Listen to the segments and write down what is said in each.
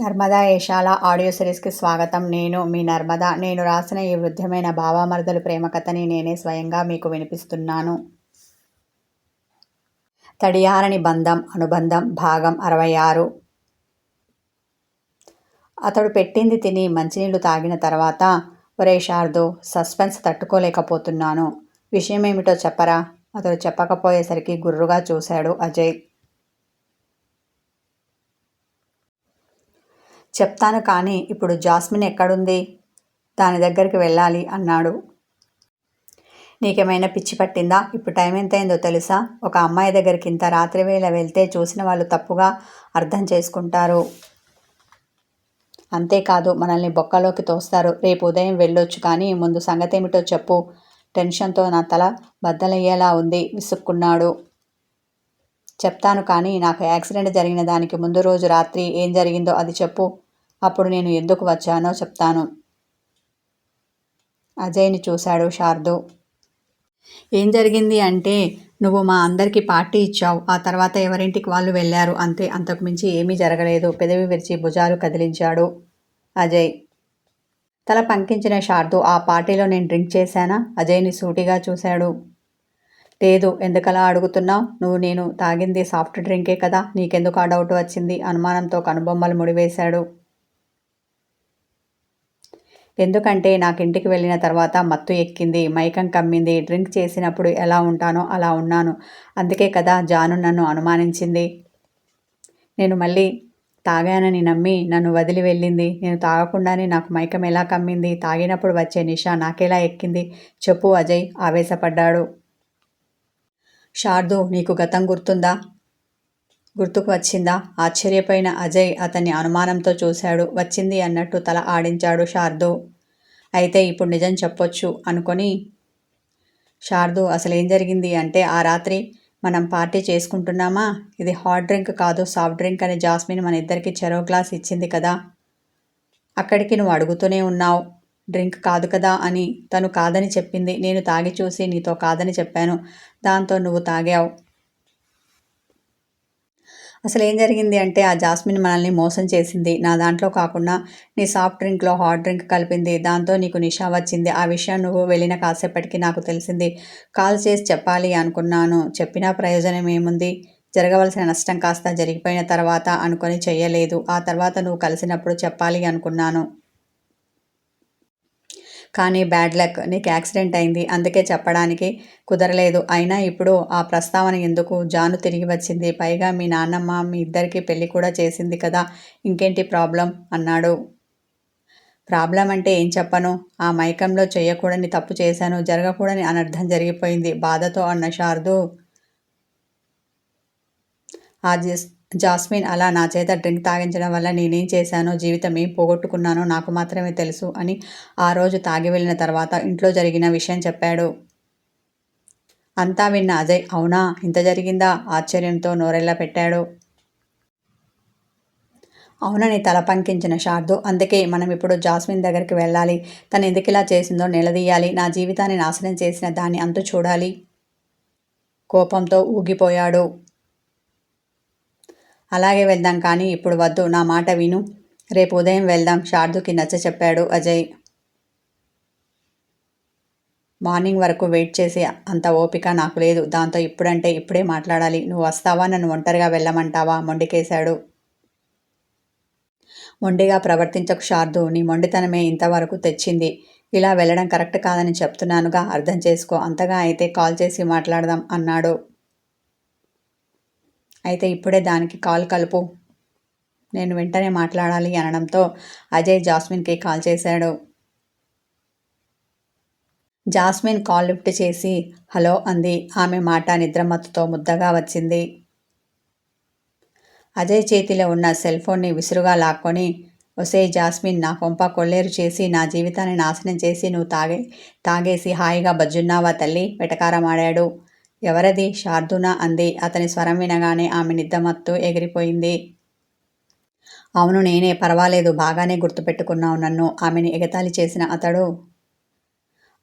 Narmada Eshala audio సిరీస్కి స్వాగతం. నేను మీ నర్మద. నేను రాసిన ఈ వృద్ధమైన భావామర్దలు ప్రేమ కథని నేనే స్వయంగా మీకు వినిపిస్తున్నాను. తడియారని బంధం అనుబంధం భాగం అరవై ఆరు అతడు పెట్టింది తిని మంచినీళ్ళు తాగిన తర్వాత ఒరే శారదు సస్పెన్స్ తట్టుకోలేకపోతున్నాను. విషయం ఏమిటో చెప్పరా? అతడు చెప్పకపోయేసరికి గుర్రుగా చూశాడు అజయ్. చెప్తాను కానీ ఇప్పుడు జాస్మిన్ ఎక్కడుంది? దాని దగ్గరికి వెళ్ళాలి అన్నాడు. నీకేమైనా పిచ్చి పట్టిందా? ఇప్పుడు టైం ఎంతైందో తెలుసా? ఒక అమ్మాయి దగ్గరికి ఇంత రాత్రి వేళ వెళ్తే చూసిన వాళ్ళు తప్పుగా అర్థం చేసుకుంటారు. అంతేకాదు మనల్ని బొక్కలోకి తోస్తారు. రేపు ఉదయం వెళ్ళొచ్చు కానీ ముందు సంగతి ఏమిటో చెప్పు. టెన్షన్తో నా తల బద్దలయ్యేలా ఉంది విసుక్కున్నాడు. చెప్తాను కానీ నాకు యాక్సిడెంట్ జరిగిన దానికి ముందు రోజు రాత్రి ఏం జరిగిందో అది చెప్పు. అప్పుడు నేను ఎందుకు వచ్చానో చెప్తాను. అజయ్ని చూశాడు శార్దు. ఏం జరిగింది అంటే నువ్వు మా అందరికీ పార్టీ ఇచ్చావు ఆ తర్వాత ఎవరింటికి వాళ్ళు వెళ్ళారు అంతే అంతకుమించి ఏమీ జరగలేదు పెదవి విరిచి భుజాలు కదిలించాడు అజయ్. తల పంకించిన శారదు ఆ పార్టీలో నేను డ్రింక్ చేశానా? అజయ్ని సూటిగా చూశాడు. లేదు ఎందుకలా అడుగుతున్నావు? నువ్వు నేను తాగింది సాఫ్ట్ డ్రింకే కదా నీకెందుకు ఆ డౌట్ వచ్చింది? అనుమానంతో కనుబొమ్మలు ముడివేశాడు. ఎందుకంటే నాకు ఇంటికి వెళ్ళిన తర్వాత మత్తు ఎక్కింది మైకం కమ్మింది డ్రింక్ చేసినప్పుడు ఎలా ఉంటానో అలా ఉన్నాను. అందుకే కదా జాను నన్ను అనుమానించింది. నేను మళ్ళీ తాగానని నమ్మి నన్ను వదిలి వెళ్ళింది. నేను తాగకుండానే నాకు మైకం ఎలా కమ్మింది తాగినప్పుడు వచ్చే నిషా నాకెలా ఎక్కింది? చెప్పు అజయ్ ఆవేశపడ్డాడు. శార్దు నీకు గతం గుర్తుందా? గుర్తుకు వచ్చిందా? ఆశ్చర్యపోయిన అజయ్ అతన్ని అనుమానంతో చూశాడు. వచ్చింది అన్నట్టు తల ఆడించాడు శార్దు. అయితే ఇప్పుడు నిజం చెప్పొచ్చు అనుకొని శార్దు అసలు ఏం జరిగింది? అంటే ఆ రాత్రి మనం పార్టీ చేసుకుంటున్నామా? ఇది హాట్ డ్రింక్ కాదు సాఫ్ట్ డ్రింక్ అని జాస్మిన్ మన ఇద్దరికి చెరో గ్లాస్ ఇచ్చింది కదా? అక్కడికి నువ్వు అడుగుతూనే ఉన్నావు. డ్రింక్ కాదు కదా అని తను కాదని చెప్పింది. నేను తాగి చూసి నీతో కాదని చెప్పాను. దాంతో నువ్వు తాగావు. అసలు ఏం జరిగింది అంటే ఆ జాస్మిన్ మనల్ని మోసం చేసింది. నా దాంట్లో కాకుండా నీ సాఫ్ట్ డ్రింక్లో హాట్ డ్రింక్ కలిపింది. దాంతో నీకు నిషా వచ్చింది. ఆ విషయం నువ్వు వెళ్ళిన కాసేపటికి నాకు తెలిసింది. కాల్ చేసి చెప్పాలి అనుకున్నాను. చెప్పినా ప్రయోజనం ఏముంది? జరగవలసిన నష్టం కాస్త జరిగిపోయిన తర్వాత అనుకొని చెయ్యలేదు. ఆ తర్వాత నువ్వు కలిసినప్పుడు చెప్పాలి అనుకున్నాను. కానీ బ్యాడ్ లక్ నీకు యాక్సిడెంట్ అయింది. అందుకే చెప్పడానికి కుదరలేదు. అయినా ఇప్పుడు ఆ ప్రస్తావన ఎందుకు? జాను తిరిగి వచ్చింది. పైగా మీ నాన్నమ్మ మీ ఇద్దరికి పెళ్ళి కూడా చేసింది కదా. ఇంకేంటి ప్రాబ్లం? అన్నాడు. ప్రాబ్లం అంటే ఏం చెప్పను? ఆ మైకంలో చేయకూడని తప్పు చేశాను. జరగకూడని అనర్థం జరిగిపోయింది. బాధతో అన్న శారదు ఆ జాస్మిన్ అలా నా చేత డ్రింక్ తాగించడం వల్ల నేనేం చేశానో జీవితం ఏం పోగొట్టుకున్నానో నాకు మాత్రమే తెలుసు అని ఆ రోజు తాగి వెళ్ళిన తర్వాత ఇంట్లో జరిగిన విషయం చెప్పాడు. అంతా విన్న అజయ్ అవునా? ఇంత జరిగిందా? ఆశ్చర్యంతో నోరెల్లా పెట్టాడు. అవునని తల పంకించిన శార్దు అందుకే మనం ఇప్పుడు జాస్మిన్ దగ్గరికి వెళ్ళాలి. తను ఎందుకు ఇలా చేసిందో నిలదీయాలి. నా జీవితాన్ని నాశనం చేసిన దాన్ని అంతు చూడాలి. కోపంతో ఊగిపోయాడు. అలాగే వెళ్దాం కానీ ఇప్పుడు వద్దు నా మాట విను. రేపు ఉదయం వెళ్దాం శార్దుకి నచ్చ చెప్పాడు అజయ్. మార్నింగ్ వరకు వెయిట్ చేసి అంత ఓపిక నాకు లేదు. దాంతో ఇప్పుడంటే ఇప్పుడే మాట్లాడాలి. నువ్వు వస్తావా? నన్ను ఒంటరిగా వెళ్ళమంటావా? మొండికేశాడు. మొండిగా ప్రవర్తించకు శార్దు. నీ మొండితనమే ఇంతవరకు తెచ్చింది. ఇలా వెళ్ళడం కరెక్ట్ కాదని చెప్తున్నానుగా అర్థం చేసుకో. అంతగా అయితే కాల్ చేసి మాట్లాడదాం అన్నాడు. అయితే ఇప్పుడే దానికి కాల్ కలుపు. నేను వెంటనే మాట్లాడాలి అనడంతో అజయ్ జాస్మిన్కి కాల్ చేశాడు. జాస్మిన్ కాల్ లిఫ్ట్ చేసి హలో అంది. ఆమె మాట నిద్రమత్తుతో ముద్దగా వచ్చింది. అజయ్ చేతిలో ఉన్న సెల్ ఫోన్ని విసురుగా లాక్కొని ఒసే జాస్మిన్ నా కొంప కొల్లేరు చేసి నా జీవితాన్ని నాశనం చేసి నువ్వు తాగే తాగేసి హాయిగా బజ్జున్నావా తల్లి? వెటకారమాడాడు ఎవరది? శార్దునా అంది. అతని స్వరం వినగానే ఆమె నిద్దమత్తు ఎగిరిపోయింది. అవును నేనే పర్వాలేదు బాగానే గుర్తుపెట్టుకున్నావు నన్ను. ఆమెని ఎగతాళి చేసిన అతడు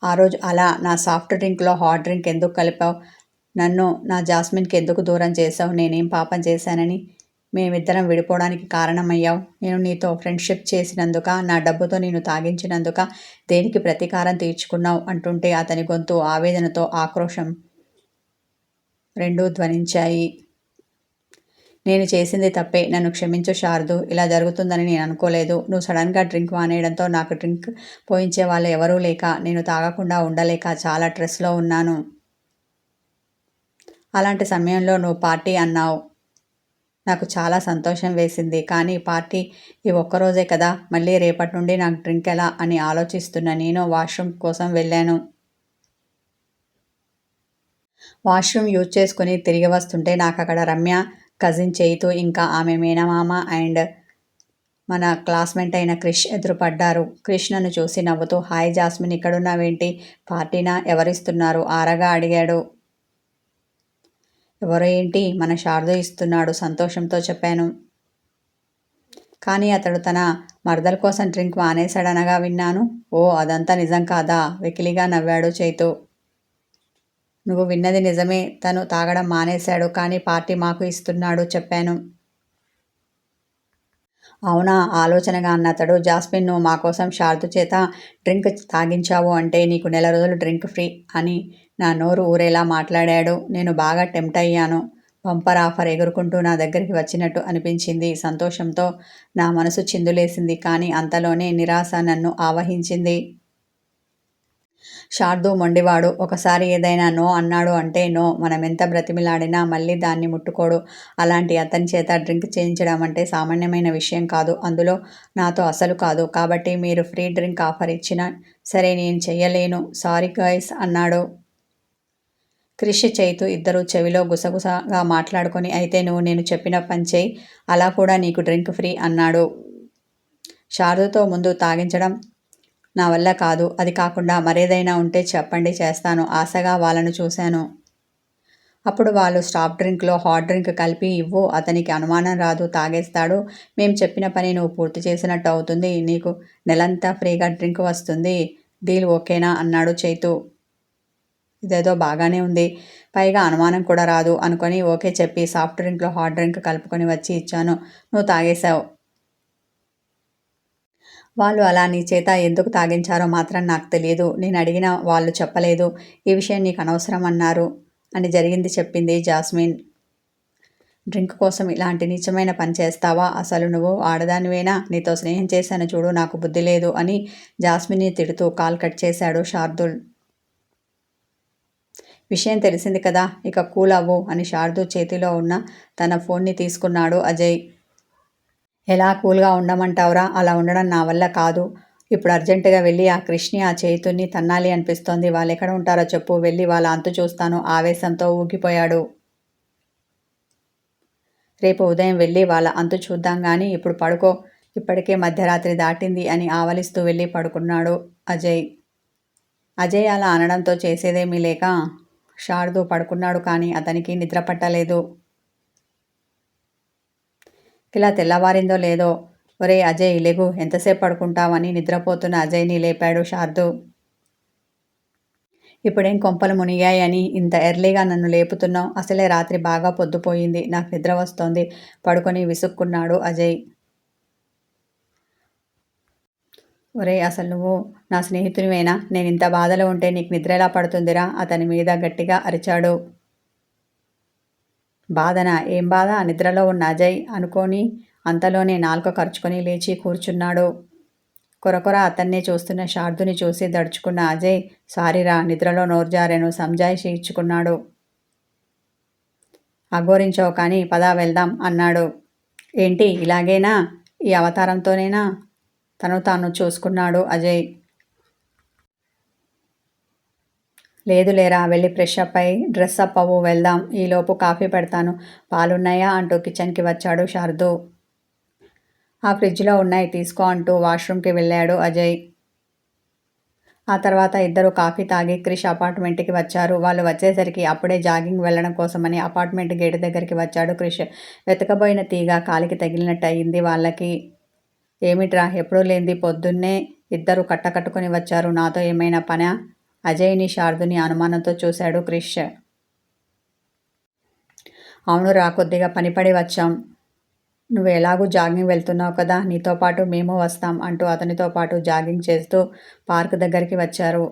ఆ రోజు అలా నా సాఫ్ట్ డ్రింక్లో హాట్ డ్రింక్ ఎందుకు కలిపావు? నన్ను నా జాస్మిన్కి ఎందుకు దూరం చేసావు నేనేం పాపం చేశానని మేమిద్దరం విడిపోవడానికి కారణమయ్యావు. నేను నీతో ఫ్రెండ్షిప్ చేసినందుక నా డబ్బుతో నేను తాగించినందుక దేనికి ప్రతీకారం తీర్చుకున్నావు? అంటుంటే అతని గొంతు ఆవేదనతో ఆక్రోశం రెండూ ధ్వనించాయి. నేను చేసింది తప్పే. నన్ను క్షమించు శారదు. ఇలా జరుగుతుందని నేను అనుకోలేదు. నువ్వు సడన్గా డ్రింక్ మానేయడంతో నాకు డ్రింక్ పోయించే వాళ్ళు ఎవరూ లేక నేను తాగకుండా ఉండలేక చాలా స్ట్రెస్లో ఉన్నాను. అలాంటి సమయంలో నువ్వు పార్టీ అన్నావు. నాకు చాలా సంతోషం వేసింది. కానీ పార్టీ ఈ ఒక్కరోజే కదా. మళ్ళీ రేపటి నుండి నాకు డ్రింక్ ఎలా అని ఆలోచిస్తున్న నేను వాష్రూమ్ కోసం వెళ్ళాను. వాష్రూమ్ యూజ్ చేసుకుని తిరిగి వస్తుంటే నాకు అక్కడ రమ్య కజిన్ చేయితూ ఇంకా ఆమె మేనమామ అండ్ మన క్లాస్మేట్ అయిన క్రిష్ ఎదురుపడ్డారు. క్రిష్ నన్ను చూసి నవ్వుతూ హాయ్ జాస్మిన్ ఇక్కడున్నావేంటి? పార్టీనా? ఎవరిస్తున్నారు? ఆరగా అడిగాడు. ఎవరో ఏంటి? మన శారద ఇస్తున్నాడు. సంతోషంతో చెప్పాను. కానీ అతడు తన మరదల కోసం డ్రింక్ మానేశాడనగా విన్నాను. ఓ అదంతా నిజం కాదా? వెకిలిగా నవ్వాడు చైతు. నువ్వు విన్నది నిజమే. తను తాగడం మానేశాడు కానీ పార్టీ మాకు ఇస్తున్నాడు చెప్పాను. అవునా? ఆలోచనగా అన్నతడు. జాస్మిన్ నువ్వు మా కోసం షార్తు చేత డ్రింక్ తాగించావు అంటే నీకు నెల రోజులు డ్రింక్ ఫ్రీ అని నా నోరు ఊరేలా మాట్లాడాడు. నేను బాగా టెంప్ట్ అయ్యాను. బంపర్ ఆఫర్ ఎగురుకుంటూ నా దగ్గరికి వచ్చినట్టు అనిపించింది. సంతోషంతో నా మనసు చిందులేసింది కానీ అంతలోనే నిరాశ నన్ను ఆవహించింది. శార్దు మొండివాడు ఒకసారి ఏదైనా నో అన్నాడు అంటే నో మనం ఎంత బ్రతిమిలాడినా మళ్ళీ దాన్ని ముట్టుకోడు. అలాంటి అతని చేత డ్రింక్ చేయించడం అంటే సామాన్యమైన విషయం కాదు. అందులో నాతో అసలు కాదు. కాబట్టి మీరు ఫ్రీ డ్రింక్ ఆఫర్ ఇచ్చిన సరే నేను చెయ్యలేను. సారీ గాయస్ అన్నాడు. క్రిష్ చైతు ఇద్దరు చెవిలో గుసగుసగా మాట్లాడుకొని అయితే నువ్వు నేను చెప్పిన పని చేయి అలా కూడా నీకు డ్రింక్ ఫ్రీ అన్నాడు. శారదతో ముందు తాగించడం నా వల్ల కాదు. అది కాకుండా మరేదైనా ఉంటే చెప్పండి చేస్తాను. ఆశగా వాళ్ళను చూశాను. అప్పుడు వాళ్ళు స్టాఫ్ డ్రింక్లో హాట్ డ్రింక్ కలిపి ఇవ్వు అతనికి అనుమానం రాదు తాగేస్తాడు. మేము చెప్పిన పని నువ్వు పూర్తి చేసినట్టు అవుతుంది. నీకు నెలంతా ఫ్రీగా డ్రింక్ వస్తుంది. డీల్ ఓకేనా? అన్నాడు చైతు. ఇదేదో బాగానే ఉంది. పైగా అనుమానం కూడా రాదు అనుకొని ఓకే చెప్పి సాఫ్ట్ డ్రింక్లో హాట్ డ్రింక్ కలుపుకొని వచ్చి ఇచ్చాను. నువ్వు తాగేశావు. వాళ్ళు అలా నీ చేత ఎందుకు తాగించారో మాత్రం నాకు తెలియదు నేను అడిగిన వాళ్ళు చెప్పలేదు. ఈ విషయం నీకు అనవసరం అన్నారు అని జరిగింది చెప్పింది జాస్మిన్. డ్రింక్ కోసం ఇలాంటి నిజమైన పని చేస్తావా? అసలు నువ్వు ఆడదానివేనా? నీతో స్నేహం చేశాను చూడు నాకు బుద్ధి లేదు అని జాస్మిన్ని తిడుతూ కాల్ కట్ చేశాడు శార్దుల్. విషయం తెలిసింది కదా ఇక కూల్ అవ్వు అని శార్దు చేతిలో ఉన్న తన ఫోన్ని తీసుకున్నాడు అజయ్. ఎలా కూల్గా ఉండమంటావురా? అలా ఉండడం నా వల్ల కాదు. ఇప్పుడు అర్జెంటుగా వెళ్ళి ఆ కృష్ణి ఆ చేతుని తన్నాలి అనిపిస్తోంది. వాళ్ళు ఎక్కడ ఉంటారో చెప్పు. వెళ్ళి వాళ్ళ అంతు చూస్తాను. ఆవేశంతో ఊగిపోయాడు. రేపు ఉదయం వెళ్ళి వాళ్ళ అంతు చూద్దాం కానీ ఇప్పుడు పడుకో. ఇప్పటికే మధ్యరాత్రి దాటింది అని ఆవలిస్తూ వెళ్ళి పడుకున్నాడు అజయ్. అజయ్ అలా అనడంతో చేసేదేమీ లేక శారదు పడుకున్నాడు కానీ అతనికి నిద్ర పట్టలేదు. ఇలా తెల్లవారిందో లేదో ఒరే అజయ్ లెగు ఎంతసేపు పడుకుంటావని నిద్రపోతున్న అజయ్ని లేపాడు శార్దు. ఇప్పుడేం కొంపలు మునిగాయని ఇంత ఎర్లీగా నన్ను లేపుతున్నావు? అసలే రాత్రి బాగా పొద్దుపోయింది. నాకు నిద్ర వస్తోంది. పడుకొని విసుక్కున్నాడు అజయ్. ఒరే అసలు నువ్వు నా స్నేహితునివేనా? నేను ఇంత బాధలో ఉంటే నీకు నిద్ర ఎలా పడుతుందిరా? అతని మీద గట్టిగా అరిచాడు. బాధన ఏం బాధ? నిద్రలో ఉన్న అజయ్ అనుకోని అంతలోనే నాలుక ఖర్చుకొని లేచి కూర్చున్నాడు. కొరకొర అతన్నే చూస్తున్న శార్దుని చూసి దడుచుకున్న అజయ్ సారీరా నిద్రలో నోర్జారెను సంజాయిషి ఇచ్చుకున్నాడు. అఘోరించావు కానీ పదా వెళ్దాం అన్నాడు. ఏంటి ఇలాగేనా? ఈ అవతారంతోనేనా? తను తాను చూసుకున్నాడు అజయ్. లేదు లేరా వెళ్ళి ఫ్రెష్ అప్ అయి డ్రెస్ అప్ అవ్వు వెళ్దాం. ఈలోపు కాఫీ పెడతాను. పాలున్నాయా అంటూ కిచెన్కి వచ్చాడు శారదు. ఆ ఫ్రిడ్జ్లో ఉన్నాయి తీసుకో అంటూ వాష్రూమ్కి వెళ్ళాడు అజయ్. ఆ తర్వాత ఇద్దరు కాఫీ తాగి క్రిష్ అపార్ట్మెంట్కి వచ్చారు. వాళ్ళు వచ్చేసరికి అప్పుడే జాగింగ్ వెళ్ళడం కోసమని అపార్ట్మెంట్ గేట్ దగ్గరికి వచ్చాడు క్రిష్. వెతకబోయిన తీగ కాలికి తగిలినట్టు అయింది వాళ్ళకి. ఏమిట్రా ఎప్పుడూ లేనిది పొద్దున్నే ఇద్దరు కట్టకట్టుకొని వచ్చారు. నాతో ఏమైనా పనా? అజయ్ని శారదుని అనుమానంతో చూశాడు క్రిష్. అవును రా కొద్దిగా పనిపడి వచ్చాం. నువ్వు ఎలాగూ జాగింగ్ వెళ్తున్నావు కదా నీతో పాటు మేము వస్తాం అంటూ అతనితో పాటు జాగింగ్ చేస్తూ పార్క్ దగ్గరికి వచ్చారు.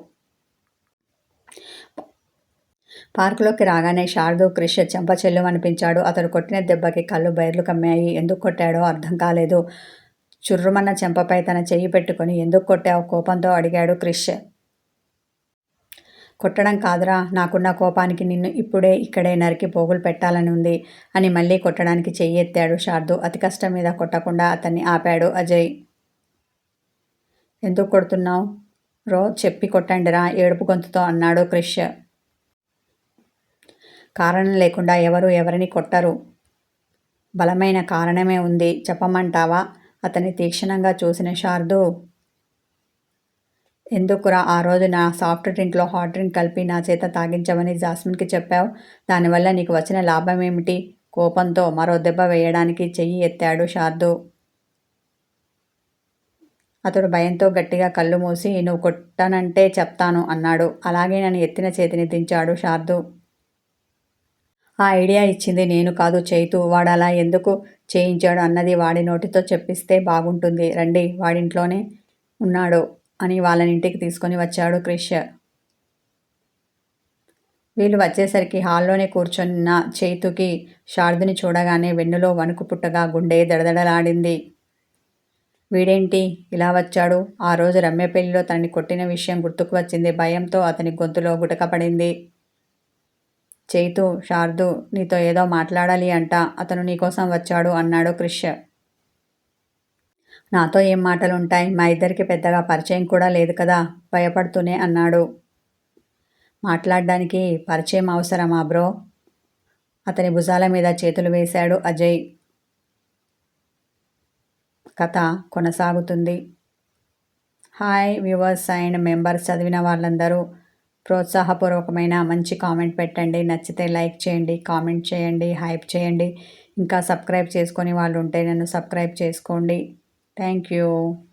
పార్కులోకి రాగానే శారదు క్రిష్ చెంప చెల్లు అనిపించాడు అతడు కొట్టిన దెబ్బకి కళ్ళు బయర్లు కమ్మాయి. ఎందుకు కొట్టాడో అర్థం కాలేదు. చుర్రుమన్న చెంపపై తన చెయ్యి పెట్టుకుని ఎందుకు కొట్టావు? కోపంతో అడిగాడు క్రిష్. కొట్టడం కాదురా నాకున్న కోపానికి నిన్ను ఇప్పుడే ఇక్కడే నరికి పోగులు పెట్టాలని ఉంది అని మళ్ళీ కొట్టడానికి చెయ్యెత్తాడు శార్దు. అతి కష్టం మీద కొట్టకుండా అతన్ని ఆపాడు అజయ్. ఎందుకు కొడుతున్నావు? రో చెప్పి కొట్టండిరా ఏడుపు గొంతుతో అన్నాడు క్రిష్. కారణం లేకుండా ఎవరు ఎవరిని కొట్టరు. బలమైన కారణమే ఉంది. చెప్పమంటావా? అతన్ని తీక్షణంగా చూసిన శార్దు. ఎందుకురా ఆ రోజు నా సాఫ్ట్ డ్రింక్లో హాట్ డ్రింక్ కలిపి నా చేత తాగించమని జాస్మిన్కి చెప్పావు? దానివల్ల నీకు వచ్చిన లాభం ఏమిటి? కోపంతో మరో దెబ్బ వేయడానికి చెయ్యి ఎత్తాడు శార్దు. అతడు భయంతో గట్టిగా కళ్ళు మూసి నువ్వు కొట్టనంటే చెప్తాను అన్నాడు. అలాగే నన్ను ఎత్తిన చేతిని దించాడు శార్దు. ఆ ఐడియా ఇచ్చింది నేను కాదు చైతు. వాడు అలా ఎందుకు చేయించాడు? అన్నది వాడి నోటితో చెప్పిస్తే బాగుంటుంది. రండి వాడింట్లోనే ఉన్నాడు. అని వాళ్ళని ఇంటికి తీసుకొని వచ్చాడు క్రిష్. వీళ్ళు వచ్చేసరికి హాల్లోనే కూర్చున్న చేతుకి శారదుని చూడగానే వెన్నులో వణుకు పుట్టగా గుండె దడదడలాడింది. వీడేంటి ఇలా వచ్చాడు? ఆ రోజు రమ్య పెళ్ళిలో తనని కొట్టిన విషయం గుర్తుకు వచ్చింది. భయంతో అతని గొంతులో గుటకపడింది చైతు శారదు నీతో ఏదో మాట్లాడాలి అంట. అతను నీకోసం వచ్చాడు అన్నాడు క్రిష్. నాతో ఏం మాటలు ఉంటాయి మా ఇద్దరికి పెద్దగా పరిచయం కూడా లేదు కదా? భయపడుతూనే అన్నాడు. మాట్లాడడానికి పరిచయం అవసరమా బ్రో? అతని భుజాల మీద చేతులు వేశాడు అజయ్. కథ కొనసాగుతుంది. హాయ్ వ్యూవర్స్ అండ్ మెంబర్స్ చదివిన వాళ్ళందరూ. ప్రోత్సాహపూర్వకమైన మంచి కామెంట్ పెట్టండి. నచ్చితే లైక్ చేయండి కామెంట్ చేయండి హైప్ చేయండి. ఇంకా సబ్స్క్రైబ్ చేసుకొని వాళ్ళు ఉంటే నన్ను సబ్స్క్రైబ్ చేసుకోండి. Thank you.